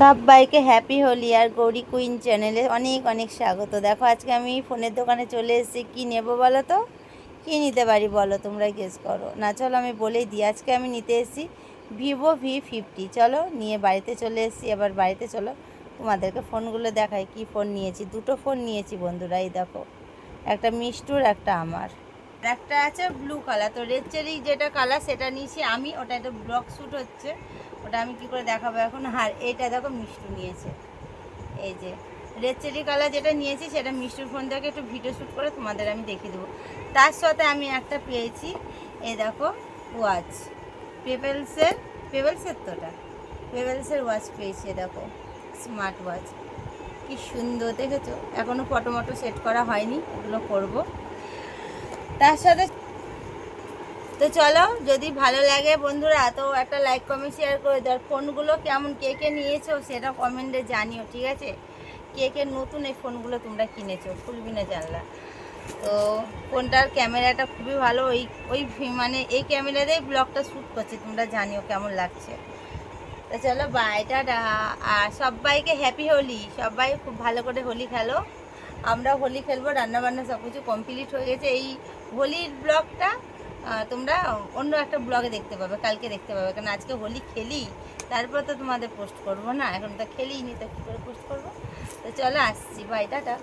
সবাইকে হ্যাপি হোলি আর গৌরী কুইন চ্যানেলে অনেক অনেক স্বাগত। দেখো, আজকে আমি ফোনের দোকানে চলে এসেছি। কী নেব বলো তো? কী নিতে পারি বলো? তোমরা গেস করো। না, চলো আমি বলেই দিই, আজকে আমি নিতে এসেছি ভিভো ভি ফিফটি চলো, নিয়ে বাড়িতে চলে এসেছি। এবার বাড়িতে চলো, তোমাদেরকে ফোনগুলো দেখাই। কি ফোন নিয়েছি? দুটো ফোন নিয়েছি বন্ধুরা, এই দেখো। একটা মিষ্টুর, একটা আমার। একটা আছে ব্লু কালার তো রেড চেরি যেটা কালার সেটা নিয়েছি আমি, ওটা একটা ব্লক শ্যুট হচ্ছে। ওটা আমি কি করে দেখাবো এখন? আর এইটা দেখো মিষ্টু নিয়েছে। এই যে রেড চেরি কালার যেটা নিয়েছি সেটা মিষ্টুর ফোন থেকে একটু ভিডিও শ্যুট করে তোমাদের আমি দেখিয়ে দেবো। তার সাথে আমি একটা পেয়েছি, এই দেখো ওয়াচ পেপেলসের পেপেলসের তো ওটা। পেপেলসের ওয়াচ পেয়েছি এ দেখো স্মার্ট ওয়াচ কি সুন্দর দেখেছ? এখনও ফটো মটো সেট করা হয়নি, এগুলো করব। তার সাথে তো চলো, যদি ভালো লাগে বন্ধুরা, তো একটা লাইক কমেন্ট শেয়ার করে দাও। আর ফোনগুলো কেমন, কে কে নিয়েছো সেটা কমেন্টে জানিও, ঠিক আছে? কে কে নতুন এই ফোনগুলো তোমরা কিনেছো, খুলবি না জানলা। তো ফোনটার ক্যামেরাটা খুবই ভালো, ওই ওই মানে এই ক্যামেরাতেই ব্লগটা শ্যুট করছে, তোমরা জানিও কেমন লাগছে। তো চলো বাইটা আর সবাইকে হ্যাপি হোলি। সবাই খুব ভালো করে হোলি খেলো। আমরা হোলি খেলব, রান্নাবান্না সব কিছু কমপ্লিট হয়ে গেছে। এই হোলির ব্লগটা তোমরা অন্য একটা ব্লগে দেখতে পাবে, কালকে দেখতে পাবে। কারণ আজকে হোলি খেলি, তারপর তো তোমাদের পোস্ট করব না। এখন তো খেলিই নি তো কী করে পোস্ট করব? তো চলো আসছি। Bye tata.